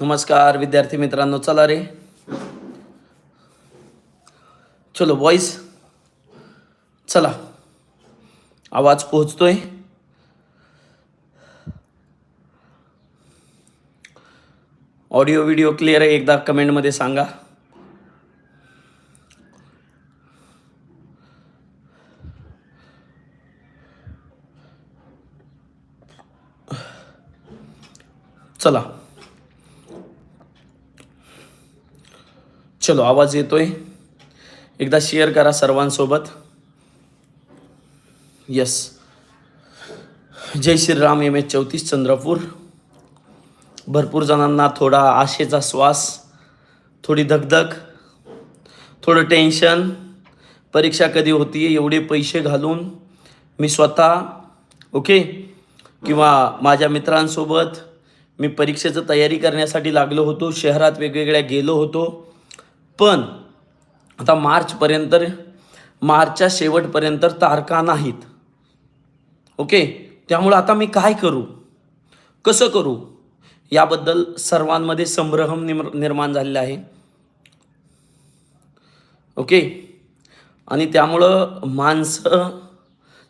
नमस्कार विद्यार्थी मित्रांनो चला रे. चलो बॉईज चला. आवाज पोहोचतोय. ऑडिओ व्हिडिओ क्लिअर आहे एकदा कमेंटमध्ये सांगा. चला. चलो आवाज येतोय. एकदा शेअर करा सर्वांसोबत. यस जय श्रीराम एम एच चौतीस चंद्रपूर. भरपूर जणांना थोडा आशेचा श्वास थोडी धगधग थोडं टेन्शन परीक्षा कधी होती एवढे पैसे घालून मी स्वतः ओके किंवा माझ्या मित्रांसोबत मी परीक्षेचं तयारी करण्यासाठी लागलो होतो शहरात वेगवेगळ्या गेलो होतो. पण आता मार्चपर्यंत मार्चच्या शेवटपर्यंत तारखा नाहीत. ओके? त्यामुळं आता मी काय करू? कसं करू? याबद्दल सर्वांमध्ये संभ्रम निम निर्माण झालेला आहे. ओके? आणि त्यामुळं माणसं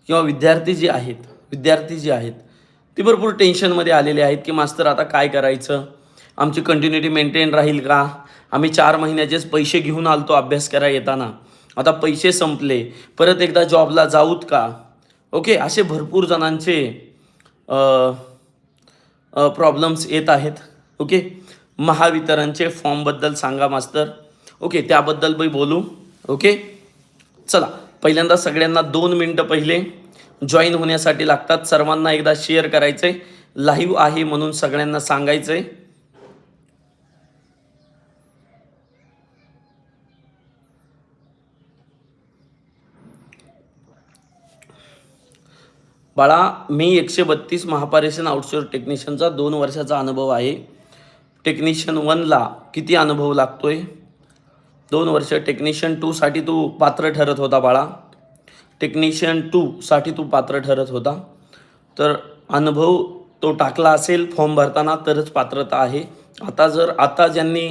किंवा विद्यार्थी जे आहेत विद्यार्थी जे आहेत ते भरपूर टेन्शनमध्ये आलेले आहेत की मास्तर आता काय करायचं? आमची कंटिन्युटी मेंटेन राहील का? आम्ही चार महिन्याचेच पैसे घेऊन आलतो अभ्यास करायला येताना. आता पैसे संपले. परत एकदा जॉबला जाऊत का? ओके असे भरपूर जणांचे प्रॉब्लेम्स येत आहेत. ओके महावितरणचे फॉर्मबद्दल सांगा मास्तर. ओके त्याबद्दल बी बोलू. ओके चला. पहिल्यांदा सगळ्यांना दोन मिनटं पहिले. जॉईन होण्यासाठी लागतात. सर्वांना एकदा शेअर करायचं आहे लाईव्ह आहे म्हणून सगळ्यांना सांगायचं आहे बाळा मी एकशे बत्तीस महापारेषण आउटसोर टेक्निशियनचा दोन वर्षाचा अनुभव आहे. टेक्निशियन वनला किती अनुभव लागतो आहे दोन वर्ष टेक्निशियन टूसाठी तू पात्र ठरत होता बाळा. टेक्निशियन टूसाठी तू पात्र ठरत होता. तर अनुभव तो टाकला असेल फॉर्म भरताना तरच पात्रता आहे. आता जर आता ज्यांनी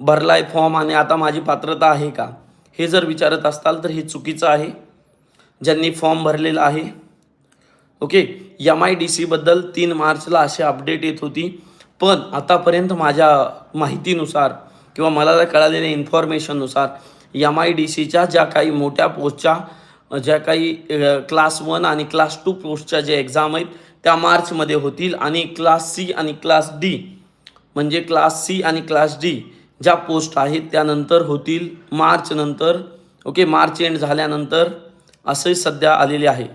भरला आहे फॉर्म आणि आता माझी पात्रता आहे का? हे जर विचारत असताल तर हे चुकीचं आहे. ज्यांनी फॉर्म भरलेला आहे ओके एम आय डी सीबद्दल तीन मार्चला अशी अपडेट येत होती. पण आतापर्यंत माझ्या माहितीनुसार किंवा मला कळालेल्या इन्फॉर्मेशननुसार एम आय डी सीच्या ज्या काही मोठ्या पोस्टच्या ज्या काही क्लास वन आणि क्लास टू पोस्टच्या ज्या एक्झाम आहेत त्या मार्चमध्ये होतील. आणि क्लास सी आणि क्लास डी म्हणजे क्लास सी आणि क्लास डी ज्या पोस्ट आहेत त्यानंतर होतील मार्चनंतर ओके मार्च एंड झाल्यानंतर असे सध्या आलेले आहे.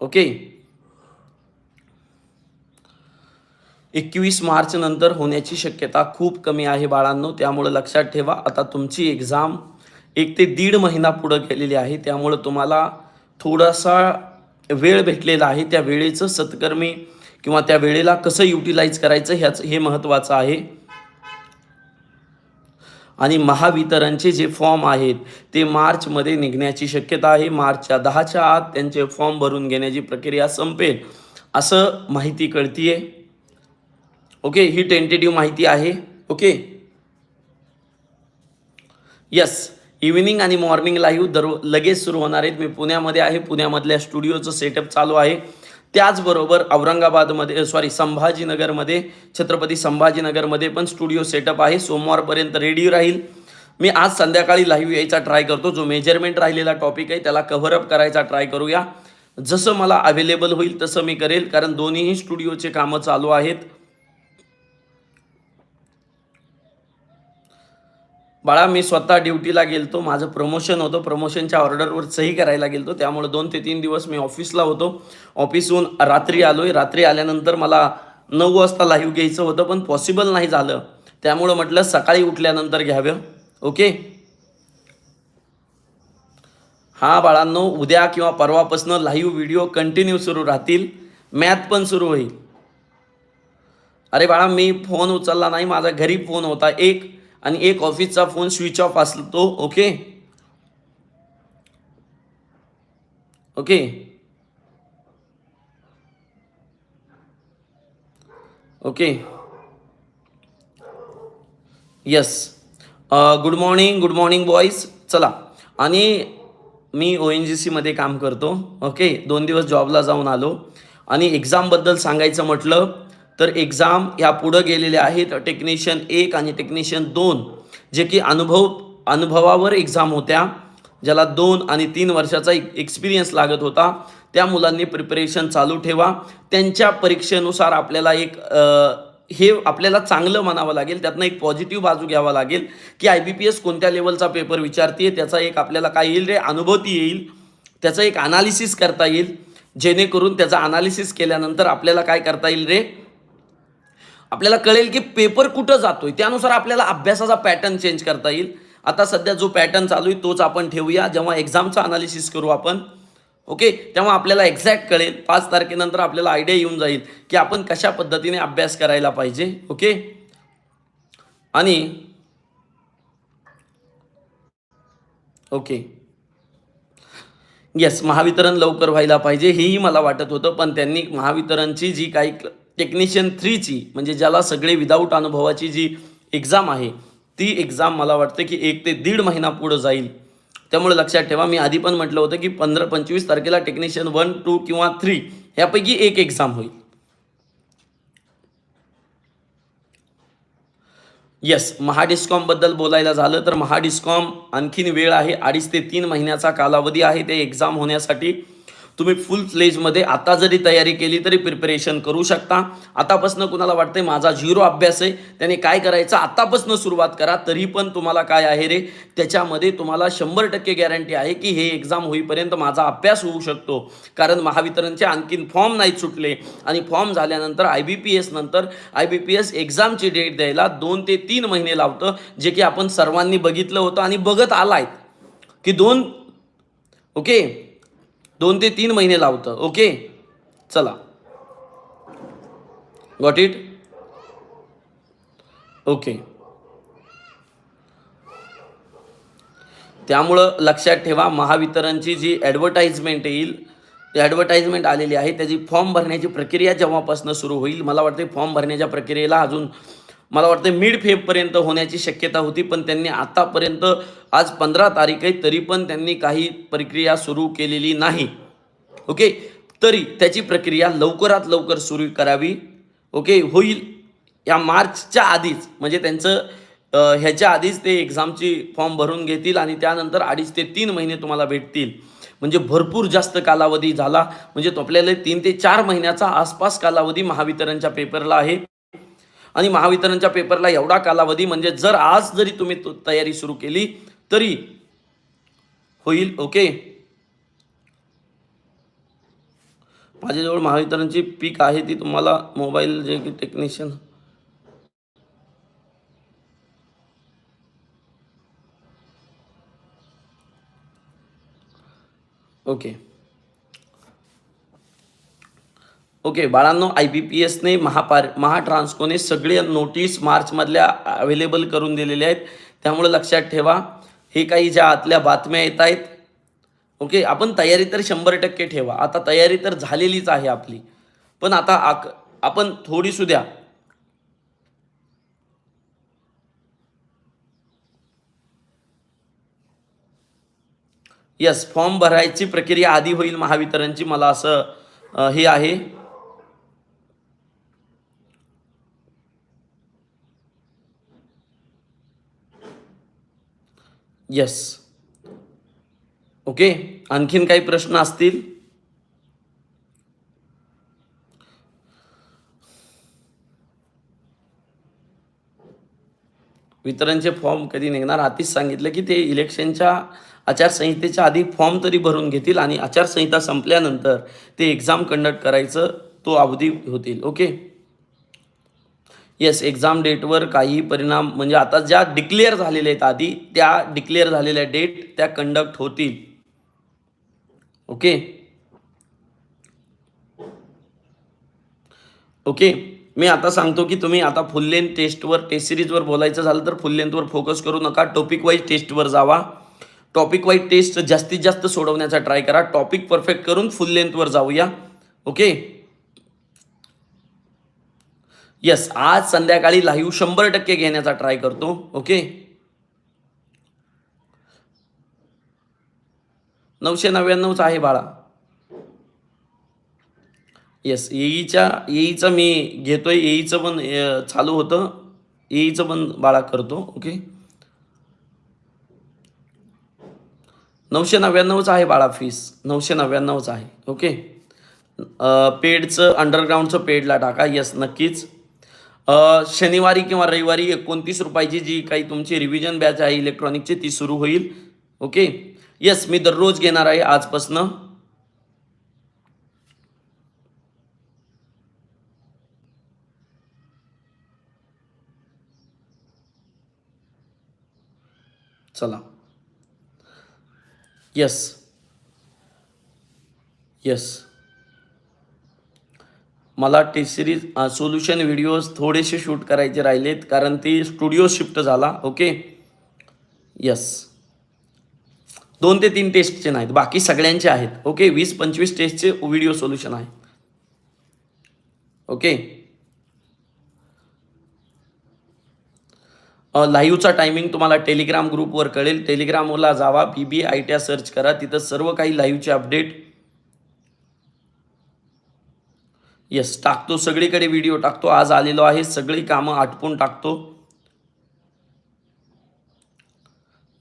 ओके? एकवीस मार्च नंतर होण्याची शक्यता खूप कमी आहे बाळांनो त्यामुळं लक्षात ठेवा. आता तुमची एक्झाम एक ते दीड महिना पुढं गेलेली आहे त्यामुळं तुम्हाला थोडासा वेळ भेटलेला आहे. त्या वेळेचं सत्कर्मी किंवा त्या वेळेला कसं युटिलाइज करायचं ह्याचं हे महत्त्वाचं आहे. आणि महावितरणचे जे फॉर्म आहेत ते मार्चमध्ये निघण्याची शक्यता आहे. मार्चच्या दहाच्या आत त्यांचे फॉर्म भरून घेण्याची प्रक्रिया संपेल असं माहिती कळतीये. ओके ही टेंटेटिव्ह माहिती आहे. ओके? यस इव्हिनिंग आणि मॉर्निंग लाईव्ह दर लगेच सुरू होणार आहेत. मी पुण्यामध्ये आहे. पुण्यामधल्या स्टुडिओचं सेटअप चालू आहे. त्याचबरोबर औरंगाबादमध्ये सॉरी संभाजीनगरमध्ये छत्रपती संभाजीनगरमध्ये पण स्टुडिओ सेटअप आहे. सोमवारपर्यंत रेडी राहील. मी आज संध्याकाळी लाईव्ह यायचा ट्राय करतो. जो मेजरमेंट राहिलेला टॉपिक आहे त्याला कव्हरअप करायचा ट्राय करूया. जसं मला अवेलेबल होईल तसं मी करेल. कारण दोन्हीही स्टुडिओचे कामं चालू आहेत. बाळा मी स्वतः ड्युटीला गेलतो. माझं प्रमोशन होतं. प्रमोशनच्या ऑर्डरवर सही करायला गेलतो. त्यामुळे दोन ते तीन दिवस मी ऑफिसला होतो. ऑफिसहून रात्री आलो आहे रात्री आल्यानंतर मला नऊ वाजता लाईव्ह घ्यायचं होतं पण पॉसिबल नाही झालं. त्यामुळं म्हटलं सकाळी उठल्यानंतर घ्यावं. ओके हां बाळांनो उद्या किंवा परवापासनं लाईव्ह व्हिडिओ कंटिन्यू सुरू राहतील. मॅथ पण सुरू होईल. अरे बाळा मी फोन उचलला नाही. माझा घरी फोन होता एक. आणि एक ऑफिसचा फोन स्विच ऑफ असतो okay okay okay yes good morning good morning boys चला. आणि मी ओ एन जी सीमध्ये काम करतो ओके दोन दिवस जॉबला जाऊन आलो. आणि एक्झामबद्दल सांगायचं म्हटलं तर एक्झाम ह्या पुढं गेलेल्या आहेत. टेक्निशियन एक आणि टेक्निशियन दोन जे की अनुभव अनुभवावर एक्झाम होत्या ज्याला दोन आणि तीन वर्षाचा एक्सपिरियन्स लागत होता. त्या मुलांनी प्रिपरेशन चालू ठेवा. त्यांच्या परीक्षेनुसार आपल्याला एक हे आपल्याला चांगलं म्हणावं लागेल. त्यातनं एक पॉझिटिव्ह बाजू घ्यावा लागेल की आय बी पी एस कोणत्या लेवलचा पेपर विचारते त्याचा एक आपल्याला काय येईल रे? अनुभूती येईल. त्याचं एक अनालिसिस करता येईल. जेणेकरून त्याचा अनालिसिस केल्यानंतर आपल्याला काय करता येईल रे? आपल्याला कळेल की पेपर कुठं जातोय. त्यानुसार आपल्याला अभ्यासाचा पॅटर्न चेंज करता येईल. आता सध्या जो पॅटर्न चालू आहे तोच आपण ठेवूया. जेव्हा एक्झामचा अनालिसिस करू आपण ओके तेव्हा आपल्याला एक्झॅक्ट कळेल. पाच तारखेनंतर आपल्याला आयडिया येऊन जाईल की आपण कशा पद्धतीने अभ्यास करायला पाहिजे ओके आणि ओके येस महावितरण लवकर व्हायला पाहिजे. हेही मला वाटत होतं पण त्यांनी महावितरणची जी काही टेक्निशियन थ्रीची म्हणजे ज्याला सगळे विदाऊट अनुभवाची जी एक्झाम आहे ती एक्झाम मला वाटतं की एक ते दीड महिना पुढं जाईल. त्यामुळे लक्षात ठेवा मी आधी पण म्हटलं होतं की पंधरा पंचवीस तारखेला टेक्निशियन वन टू किंवा थ्री यापैकी एक एक्झाम होईल. येस महाडिस्कॉमबद्दल बोलायला झालं तर महाडिस्कॉम आणखीन वेळ आहे अडीच ते तीन महिन्याचा कालावधी आहे ते एक्झाम होण्यासाठी. तुम्ही फुल फ्लेजमध्ये आता जरी तयारी केली तरी प्रिपरेशन करू शकता. आतापासून कुणाला वाटते माझा झिरो अभ्यास आहे त्याने काय करायचं? आतापासून सुरुवात करा तरी पण तुम्हाला काय आहे रे? त्याच्यामध्ये तुम्हाला शंभर टक्के गॅरंटी आहे की हे एक्झाम होईपर्यंत माझा अभ्यास होऊ शकतो. कारण महावितरणचे आणखीन फॉर्म नाहीत सुटले. आणि फॉर्म झाल्यानंतर आय बी पी एस नंतर आय बी पी एस एक्झामची डेट द्यायला दोन ते तीन महिने लावतं जे की आपण सर्वांनी बघितलं होतं आणि बघत आलाय. की दोन ओके दोन ते तीन महिने लावतं. ओके चला. गॉट इट ओके त्यामुळं लक्षात ठेवा महावितरणची जी ॲडव्हर्टाईजमेंट येईल ती ॲडव्हर्टाईजमेंट आलेली आहे. त्याची फॉर्म भरण्याची प्रक्रिया जेव्हापासून सुरू होईल मला वाटते फॉर्म भरण्याच्या प्रक्रियेला अजून मला वाटतं मिड फेबपर्यंत होण्याची शक्यता होती पण त्यांनी आतापर्यंत आज पंधरा तारीख आहे तरी पण त्यांनी काही प्रक्रिया सुरू केलेली नाही. ओके तरी त्याची प्रक्रिया लवकरात लवकर सुरू करावी. ओके होईल. या मार्चच्या आधीच म्हणजे त्यांचं ह्याच्या आधीच ते एक्झामची फॉर्म भरून घेतील आणि त्यानंतर अडीच ते तीन महिने तुम्हाला भेटतील. म्हणजे भरपूर जास्त कालावधी झाला. म्हणजे तो आपल्याला तीन ते चार महिन्याचा आसपास कालावधी महावितरणच्या पेपरला आहे. आणि महावितरणच्या पेपरला एवढा कालावधी म्हणजे जर आज जरी तुम्ही तयारी सुरू केली तरी होईल ओके? माझ्याजवळ महावितरणची पीक आहे ती तुम्हाला मोबाईल जे की टेक्निशियन ओके. ओके बाळांनो आय बी पी एसने महापार महाट्रान्सकोने सगळे नोटीस मार्चमधल्या अवेलेबल करून दिलेले आहेत. त्यामुळे लक्षात ठेवा हे काही ज्या आतल्या बातम्या येत आहेत ओके आपण तयारी तर शंभर टक्के ठेवा. आता तयारी तर झालेलीच आहे आपली. पण आता आक आपण थोडी सुद्या यस फॉर्म भरायची प्रक्रिया आधी होईल महावितरणची. मला असं हे आहे. यस ओके आणखीन काही प्रश्न असतील? वितरणचे फॉर्म कधी निघणार? आधीच सांगितलं की ते इलेक्शनच्या आचारसंहितेच्या आधी फॉर्म तरी भरून घेतील आणि आचारसंहिता संपल्यानंतर ते एक्झाम कंडक्ट करायचं तो अवधी होतील. ओके येस एक्झाम डेटवर काही परिणाम म्हणजे आता ज्या डिक्लेअर झालेल्या आहेत आधी त्या डिक्लेअर झालेल्या डेट त्या कंडक्ट होतील. ओके ओके मी आता सांगतो की तुम्ही आता फुल लेंथ टेस्टवर टेस्ट सिरीजवर बोलायचं झालं तर फुल लेंथवर फोकस करू नका. टॉपिक वाईज टेस्टवर जावा. टॉपिक वाईज टेस्ट जास्तीत जास्त सोडवण्याचा ट्राय करा. टॉपिक परफेक्ट करून फुल लेंथवर जाऊया. ओके येस आज संध्याकाळी लाईव्ह शंभर टक्के घेण्याचा ट्राय करतो ओके नऊशे नव्याण्णवच आहे बाळा. येस येईच्या येईचं मी घेतोय येईचं पण चालू होतं. येईचं पण बाळा करतो ओके नऊशे नव्याण्णवच आहे बाळा फीस नऊशे नव्याण्णवच आहे ओके पेडचं अंडरग्राऊंडचं पेडला टाका. येस नक्कीच. शनिवारी किंवा रविवारी एकोणतीस रुपयाची जी काही तुमची रिव्हिजन बॅच आहे इलेक्ट्रॉनिकची ती सुरू होईल. ओके येस मी दररोज घेणार आहे आजपासनं. चला. येस येस मला टी सिरीज सोल्युशन व्हिडिओज थोडेसे शूट करायचे राहिलेत कारण ती स्टुडिओ शिफ्ट झाला ओके यस दोन ते तीन टेस्टचे नाहीत बाकी सगळ्यांचे आहेत ओके वीस पंचवीस टेस्टचे व्हिडिओ सोल्युशन आहे. ओके लाईव्हचा टायमिंग तुम्हाला टेलिग्राम ग्रुपवर कळेल. टेलिग्रामला जावा B B I T search करा तिथं सर्व काही लाईव्हचे अपडेट येस टाकतो सगळीकडे व्हिडिओ टाकतो आज आलेलो आहे सगळी कामं आटपून टाकतो.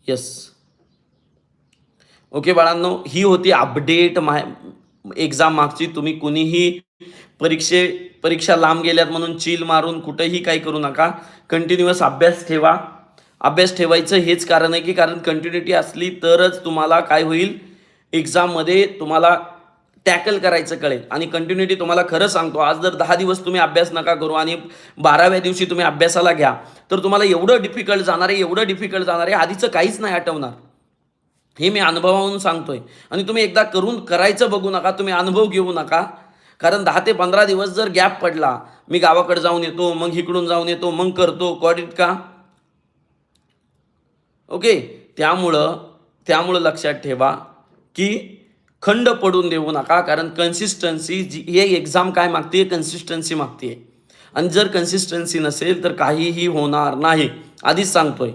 येस ओके बाळांनो ही होती अपडेट माय एक्झाम मागची. तुम्ही कुणीही परीक्षे परीक्षा लांब गेल्यात म्हणून चिल मारून कुठेही काही करू नका. कंटिन्युअस अभ्यास ठेवा. अभ्यास ठेवायचं हेच कारण आहे की कारण कंटिन्युटी असली तरच तुम्हाला काय होईल? एक्झाममध्ये तुम्हाला टॅकल करायचं कळेल. आणि कंटिन्युटी तुम्हाला खरं सांगतो आज जर दहा दिवस तुम्ही अभ्यास नका करू आणि बाराव्या दिवशी तुम्ही अभ्यासाला घ्या तर तुम्हाला एवढं डिफिकल्ट जाणार आहे एवढं डिफिकल्ट जाणार आहे आधीचं काहीच नाही आठवणार. हे मी अनुभवावरून सांगतोय. आणि तुम्ही एकदा करून करायचं बघू नका तुम्ही अनुभव घेऊ नका. कारण दहा ते पंधरा दिवस जर गॅप पडला मी गावाकडे जाऊन येतो मग इकडून जाऊन येतो मग करतो कॉडिट का? ओके त्यामुळं त्यामुळं लक्षात ठेवा की खंड पडून देऊ नका कारण कन्सिस्टन्सी जी हे एक्झाम काय मागते कन्सिस्टन्सी मागते आणि जर कन्सिस्टन्सी नसेल तर काहीही होणार नाही. आधीच सांगतोय.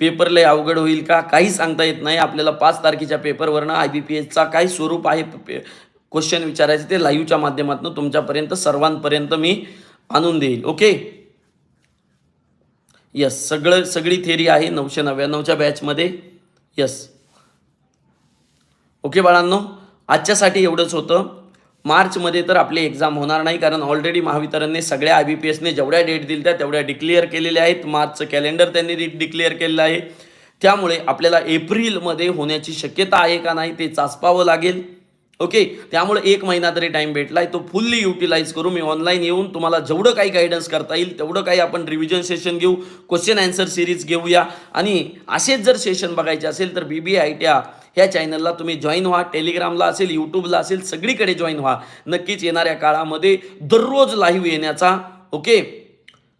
पेपर लय अवघड होईल का? काही सांगता येत नाही. आपल्याला पाच तारखेच्या पेपरवरनं आय बी पी एसचा काय स्वरूप आहे? क्वेश्चन विचारायचे ते लाईव्हच्या माध्यमातून तुमच्यापर्यंत सर्वांपर्यंत मी आणून देईल. ओके यस सगळं सगळी थेरी आहे नऊशे नव्याण्णवच्या बॅचमध्ये यस ओके बाळांनो आजच्यासाठी एवढंच होतं. मार्चमध्ये तर आपली एक्झाम होणार नाही कारण ऑलरेडी महावितरणने सगळ्या आय बी पी एसने जेवढ्या डेट दिल्या त्या तेवढ्या डिक्लेअर केलेल्या आहेत. मार्चचं कॅलेंडर त्यांनी डिक्लेअर केलेलं आहे. त्यामुळे आपल्याला एप्रिलमध्ये होण्याची शक्यता आहे का नाही ते चाचपावं लागेल. ओके त्यामुळे एक महिना तरी टाईम भेटला आहे तो फुल्ली युटिलाइज करू. मी ऑनलाईन येऊन तुम्हाला जेवढं काही गायडन्स करता येईल तेवढं काही आपण रिव्हिजन सेशन घेऊ क्वेश्चन आन्सर सिरीज घेऊया. आणि असेच जर सेशन बघायचे असेल तर बी बी आय ट्या ह्या चॅनलला तुम्ही जॉईन व्हा. टेलिग्रामला असेल यूट्यूबला असेल सगळीकडे जॉईन व्हा. नक्कीच येणाऱ्या काळामध्ये दररोज लाईव्ह येण्याचा ओके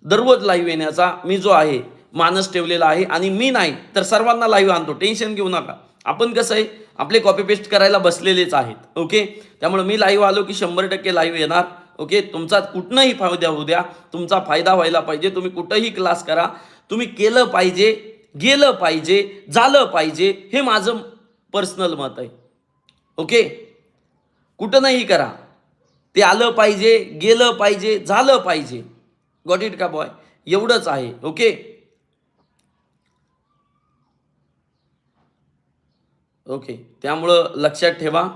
दररोज लाईव्ह येण्याचा मी जो आहे मानस ठेवलेला आहे. आणि मी नाही तर सर्वांना लाईव्ह आणतो. टेन्शन घेऊ नका. आपण कसं आहे आपले कॉपी पेस्ट करायला बसलेलेच आहेत ओके त्यामुळे मी लाईव्ह आलो की शंभर टक्के लाईव्ह येणार ओके तुमचा कुठनंही फायदा होऊ द्या तुमचा फायदा व्हायला पाहिजे तुम्ही कुठंही क्लास करा तुम्ही केलं पाहिजे गेलं पाहिजे झालं पाहिजे हे माझं पर्सनल मत आहे ओके कुठं नाही करा ते आलं पाहिजे गेलं पाहिजे झालं पाहिजे. गॉट इट का बॉय एवढंच आहे ओके ओके त्यामुळं लक्षात ठेवा.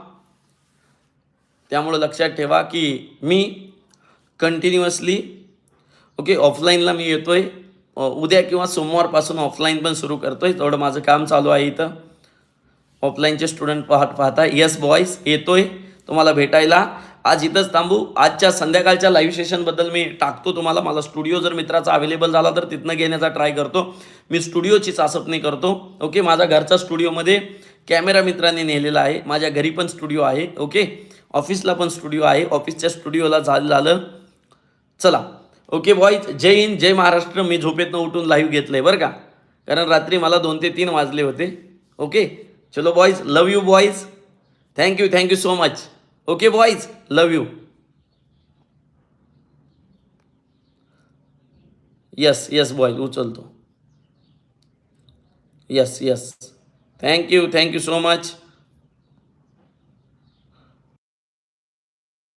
त्यामुळं लक्षात ठेवा की मी कंटिन्युअसली ओके ऑफलाईनला मी येतो आहे उद्या किंवा सोमवारपासून ऑफलाईन पण सुरू करतो आहे तेवढं माझं काम चालू आहे इथं. ऑफलाईनचे स्टुडंट पाहत पाहता येस बॉईज आहे तुम्हाला भेटायला आज इथंच थांबू. आजच्या संध्याकाळच्या लाईव्ह सेशनबद्दल मी टाकतो तुम्हाला. मला स्टुडिओ जर मित्राचा अवेलेबल झाला तर तिथनं घेण्याचा ट्राय करतो. मी स्टुडिओची चाचपणी करतो. ओके माझा घरचा स्टुडिओमध्ये कॅमेरा मित्रांनी नेलेला आहे. माझ्या घरी पण स्टुडिओ आहे. ओके ऑफिसला पण स्टुडिओ आहे. ऑफिसच्या स्टुडिओला झालं झालं. चला. ओके बॉईज जय हिंद जय महाराष्ट्र. मी झोपेतनं उठून लाईव्ह घेतलंय बरं का? कारण रात्री मला दोन ते तीन वाजले होते. ओके चलो boys love you boys thank you thank you so much Okay, boys, love you. Yes, yes, boy, Yes, yes. Thank you, thank you so much.